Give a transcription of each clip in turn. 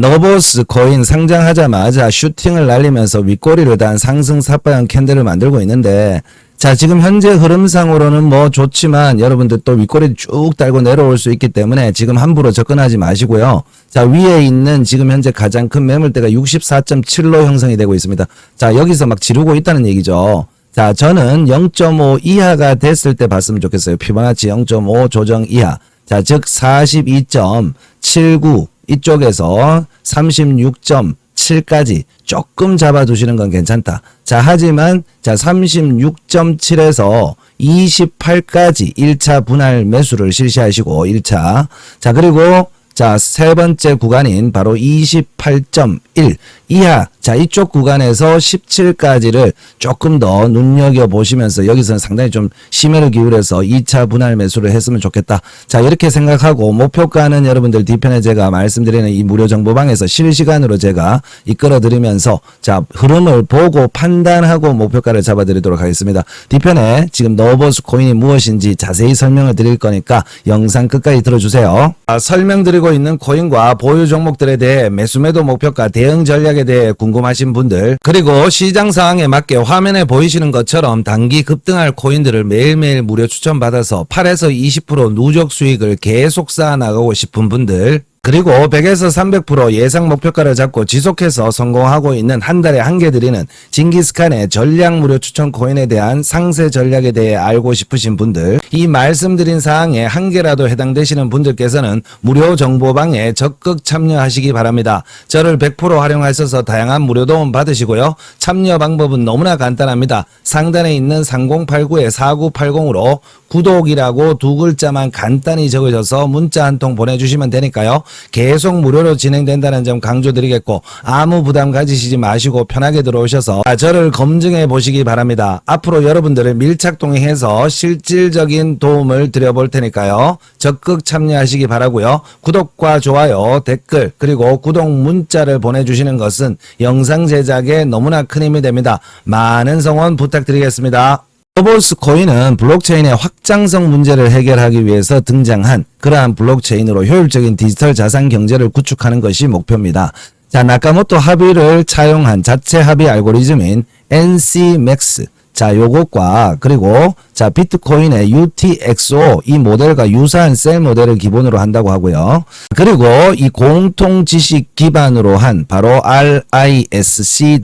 너보스 코인 상장하자마자 슈팅을 날리면서 윗꼬리를 단 상승 삽바형 캔들을 만들고 있는데 자 지금 현재 흐름상으로는 뭐 좋지만 여러분들 또 윗꼬리 쭉 달고 내려올 수 있기 때문에 지금 함부로 접근하지 마시고요. 자 위에 있는 지금 현재 가장 큰 매물대가 64.7로 형성이 되고 있습니다. 자 여기서 막 지르고 있다는 얘기죠. 자 저는 0.5 이하가 됐을 때 봤으면 좋겠어요. 피보나치 0.5 조정 이하. 자, 즉 42.79 이쪽에서 36.7까지 조금 잡아두시는 건 괜찮다. 자, 하지만 자 36.7에서 28까지 1차 분할 매수를 실시하시고 1차. 자, 그리고 자, 세 번째 구간인 바로 28.1 이하. 자, 이쪽 구간에서 17까지를 조금 더 눈여겨 보시면서 여기서는 상당히 좀 심혈을 기울여서 2차 분할 매수를 했으면 좋겠다. 자, 이렇게 생각하고 목표가는 여러분들 뒤편에 제가 말씀드리는 이 무료 정보방에서 실시간으로 제가 이끌어 드리면서 자, 흐름을 보고 판단하고 목표가를 잡아 드리도록 하겠습니다. 뒤편에 지금 너버스 코인이 무엇인지 자세히 설명을 드릴 거니까 영상 끝까지 들어주세요. 아, 설명드리고 있는 코인과 보유 종목들에 대해 매수 매도 목표가 대응 전략에 대해 궁금하신 분들 그리고 시장 상황에 맞게 화면에 보이시는 것처럼 단기 급등할 코인들을 매일매일 무료 추천받아서 8에서 20% 누적 수익을 계속 쌓아 나가고 싶은 분들 그리고 100에서 300% 예상 목표가를 잡고 지속해서 성공하고 있는 한 달에 한 개 드리는 징기스칸의 전략 무료 추천 코인에 대한 상세 전략에 대해 알고 싶으신 분들 이 말씀드린 사항에 한 개라도 해당되시는 분들께서는 무료 정보방에 적극 참여하시기 바랍니다. 저를 100% 활용하셔서 다양한 무료 도움 받으시고요. 참여 방법은 너무나 간단합니다. 상단에 있는 3089의 4980으로 구독이라고 두 글자만 간단히 적으셔서 문자 한 통 보내주시면 되니까요. 계속 무료로 진행된다는 점 강조드리겠고 아무 부담 가지시지 마시고 편하게 들어오셔서 저를 검증해 보시기 바랍니다. 앞으로 여러분들을 밀착 동행해서 실질적인 도움을 드려볼 테니까요. 적극 참여하시기 바라고요. 구독과 좋아요, 댓글 그리고 구독 문자를 보내주시는 것은 영상 제작에 너무나 큰 힘이 됩니다. 많은 성원 부탁드리겠습니다. 로보스 코인은 블록체인의 확장성 문제를 해결하기 위해서 등장한 그러한 블록체인으로 효율적인 디지털 자산 경제를 구축하는 것이 목표입니다. 자, 나카모토 합의를 차용한 자체 합의 알고리즘인 NCMax. 자, 요것과 그리고 자, 비트코인의 UTXO 이 모델과 유사한 셀 모델을 기본으로 한다고 하고요. 그리고 이 공통 지식 기반으로 한 바로 RISC-V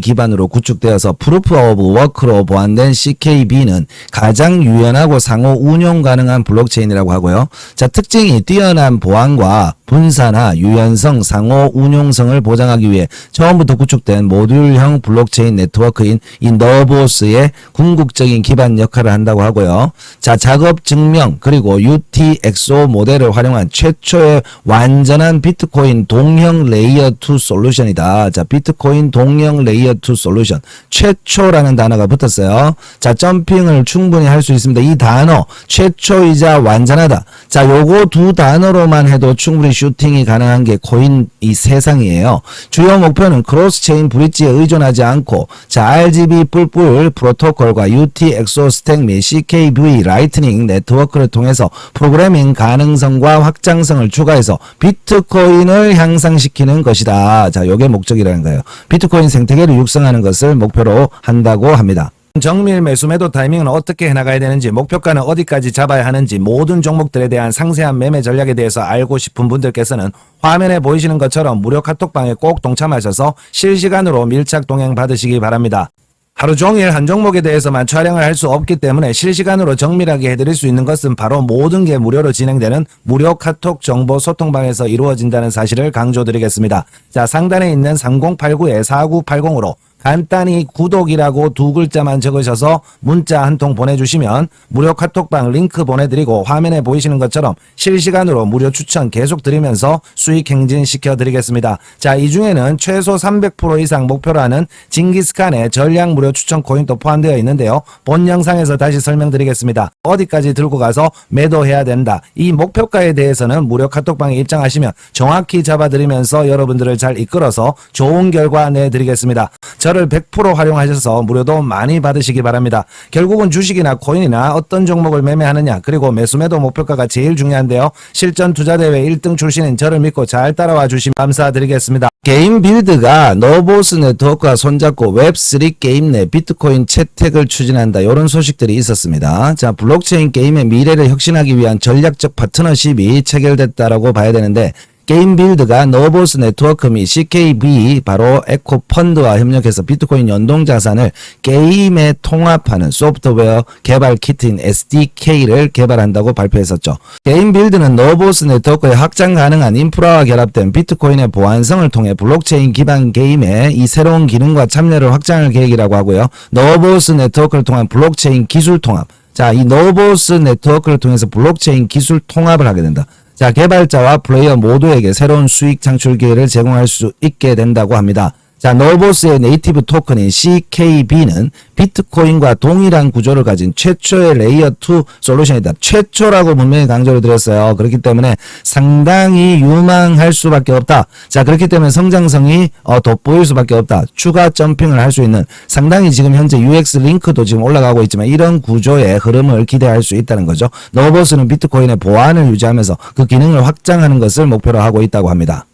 기반으로 구축되어서 프루프 오브 워크로 보완된 CKB는 가장 유연하고 상호 운용 가능한 블록체인이라고 하고요. 자, 특징이 뛰어난 보안과 분산화, 유연성, 상호 운용성을 보장하기 위해 처음부터 구축된 모듈형 블록체인 네트워크인 이 너보스 의 궁극적인 기반 역할을 한다고 하고요. 자, 작업 증명 그리고 UTXO 모델을 활용한 최초의 완전한 비트코인 동형 레이어 2 솔루션이다. 자, 비트코인 동형 레이어 2 솔루션. 최초라는 단어가 붙었어요. 자, 점핑을 충분히 할 수 있습니다. 이 단어 최초이자 완전하다. 자, 요거 두 단어로만 해도 충분히 슈팅이 가능한 게 코인 이 세상이에요. 주요 목표는 크로스 체인 브릿지에 의존하지 않고 자, RGB 뿔뿔 프로토콜과 UTXO 스택 및 CKV 라이트닝 네트워크를 통해서 프로그래밍 가능성과 확장성을 추가해서 비트코인을 향상시키는 것이다. 자, 요게 목적이라는 거예요. 비트코인 생태계를 육성하는 것을 목표로 한다고 합니다. 정밀 매수 매도 타이밍은 어떻게 해나가야 되는지 목표가는 어디까지 잡아야 하는지 모든 종목들에 대한 상세한 매매 전략에 대해서 알고 싶은 분들께서는 화면에 보이시는 것처럼 무료 카톡방에 꼭 동참하셔서 실시간으로 밀착 동행 받으시기 바랍니다. 하루 종일 한 종목에 대해서만 촬영을 할 수 없기 때문에 실시간으로 정밀하게 해드릴 수 있는 것은 바로 모든 게 무료로 진행되는 무료 카톡 정보 소통방에서 이루어진다는 사실을 강조드리겠습니다. 자, 상단에 있는 3089에 4980으로 간단히 구독이라고 두 글자만 적으셔서 문자 한 통 보내주시면 무료 카톡방 링크 보내드리고 화면에 보이시는 것처럼 실시간으로 무료 추천 계속 드리면서 수익 행진 시켜 드리겠습니다. 자, 이 중에는 최소 300% 이상 목표로 하는 징기스칸의 전략 무료 추천 코인도 포함되어 있는데요. 본 영상에서 다시 설명드리겠습니다. 어디까지 들고 가서 매도해야 된다. 이 목표가에 대해서는 무료 카톡방에 입장하시면 정확히 잡아드리면서 여러분들을 잘 이끌어서 좋은 결과 내드리겠습니다. 저를 100% 활용하셔서 무료도 많이 받으시기 바랍니다. 결국은 주식이나 코인이나 어떤 종목을 매매하느냐 그리고 매수매도 목표가가 제일 중요한데요. 실전 투자대회 1등 출신인 저를 믿고 잘 따라와 주시면 감사드리겠습니다. 게임 빌드가 노보스 네트워크와 손잡고 웹3 게임 내 비트코인 채택을 추진한다. 이런 소식들이 있었습니다. 자, 블록체인 게임의 미래를 혁신하기 위한 전략적 파트너십이 체결됐다라고 봐야 되는데 게임 빌드가 노보스 네트워크 및 CKB 바로 에코 펀드와 협력해서 비트코인 연동 자산을 게임에 통합하는 소프트웨어 개발 키트인 SDK를 개발한다고 발표했었죠. 게임 빌드는 노보스 네트워크의 확장 가능한 인프라와 결합된 비트코인의 보안성을 통해 블록체인 기반 게임의 이 새로운 기능과 참여를 확장할 계획이라고 하고요. 노보스 네트워크를 통한 블록체인 기술 통합. 자, 이 노보스 네트워크를 통해서 블록체인 기술 통합을 하게 된다. 자, 개발자와 플레이어 모두에게 새로운 수익 창출 기회를 제공할 수 있게 된다고 합니다. 자, 노보스의 네이티브 토큰인 CKB는 비트코인과 동일한 구조를 가진 최초의 레이어 2 솔루션이다. 최초라고 분명히 강조를 드렸어요. 그렇기 때문에 상당히 유망할 수밖에 없다. 자, 그렇기 때문에 성장성이 어, 돋보일 수밖에 없다. 추가 점핑을 할 수 있는 상당히 지금 현재 UX 링크도 지금 올라가고 있지만 이런 구조의 흐름을 기대할 수 있다는 거죠. 노보스는 비트코인의 보안을 유지하면서 그 기능을 확장하는 것을 목표로 하고 있다고 합니다.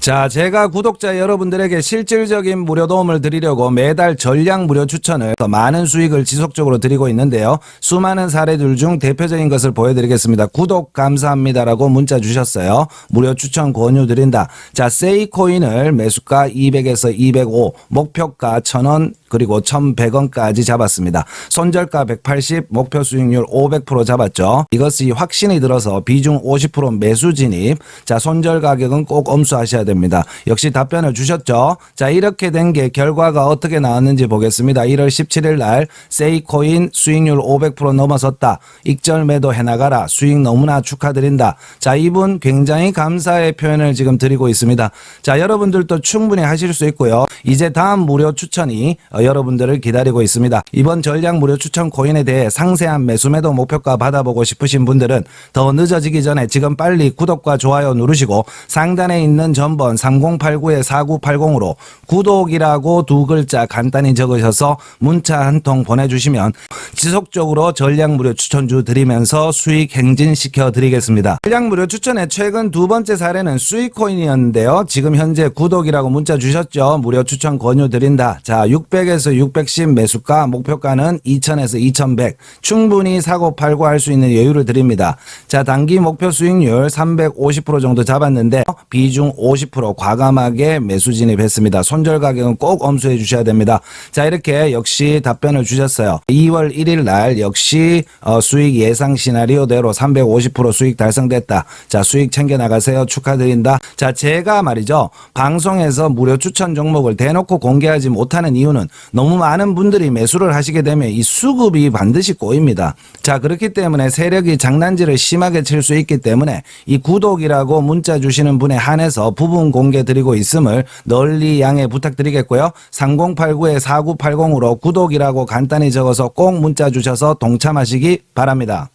자, 제가 구독자 여러분들에게 실질적인 무료 도움을 드리려고 매달 전량 무료 추천을 더 많은 수익을 지속적으로 드리고 있는데요. 수많은 사례들 중 대표적인 것을 보여드리겠습니다. 구독 감사합니다라고 문자 주셨어요. 무료 추천 권유 드린다. 자, 세이코인을 매수가 200에서 205, 목표가 1000원, 그리고 1100원까지 잡았습니다. 손절가 180, 목표 수익률 500% 잡았죠. 이것이 확신이 들어서 비중 50% 매수 진입. 자, 손절 가격은 꼭 엄수하셔야 됩니다. 역시 답변을 주셨죠. 자, 이렇게 된 게 결과가 어떻게 나왔는지 보겠습니다. 1월 17일 날 세이코인 수익률 500% 넘어섰다. 익절 매도 해나가라. 수익 너무나 축하드린다. 자, 이분 굉장히 감사의 표현을 지금 드리고 있습니다. 자, 여러분들도 충분히 하실 수 있고요. 이제 다음 무료 추천이 어, 여러분들을 기다리고 있습니다. 이번 전략 무료 추천 코인에 대해 상세한 매수 매도 목표가 받아보고 싶으신 분들은 더 늦어지기 전에 지금 빨리 구독과 좋아요 누르시고 상단에 있는 전번 3089에 4980으로 구독이라고 두 글자 간단히 적으셔서 문자 한 통 보내주시면 지속적으로 전략 무료 추천주 드리면서 수익 행진시켜 드리겠습니다. 전략 무료 추천의 최근 두 번째 사례는 수익코인이었는데요. 지금 현재 구독이라고 문자 주셨죠. 무료 추천 권유 드린다. 자, 600 에서 610 매수가 목표가는 2000에서 2100 충분히 사고 팔고 할 수 있는 여유를 드립니다. 자, 단기 목표 수익률 350% 정도 잡았는데 비중 50% 과감하게 매수 진입했습니다. 손절 가격은 꼭 엄수해 주셔야 됩니다. 자, 이렇게 역시 답변을 주셨어요. 2월 1일 날 역시 어, 수익 예상 시나리오대로 350% 수익 달성됐다. 자, 수익 챙겨 나가세요. 축하드린다. 자, 제가 말이죠. 방송에서 무료 추천 종목을 대놓고 공개하지 못하는 이유는 너무 많은 분들이 매수를 하시게 되면 이 수급이 반드시 꼬입니다. 자, 그렇기 때문에 세력이 장난질을 심하게 칠 수 있기 때문에 이 구독이라고 문자 주시는 분에 한해서 부분 공개 드리고 있음을 널리 양해 부탁드리겠고요. 3089에 4980으로 구독이라고 간단히 적어서 꼭 문자 주셔서 동참하시기 바랍니다.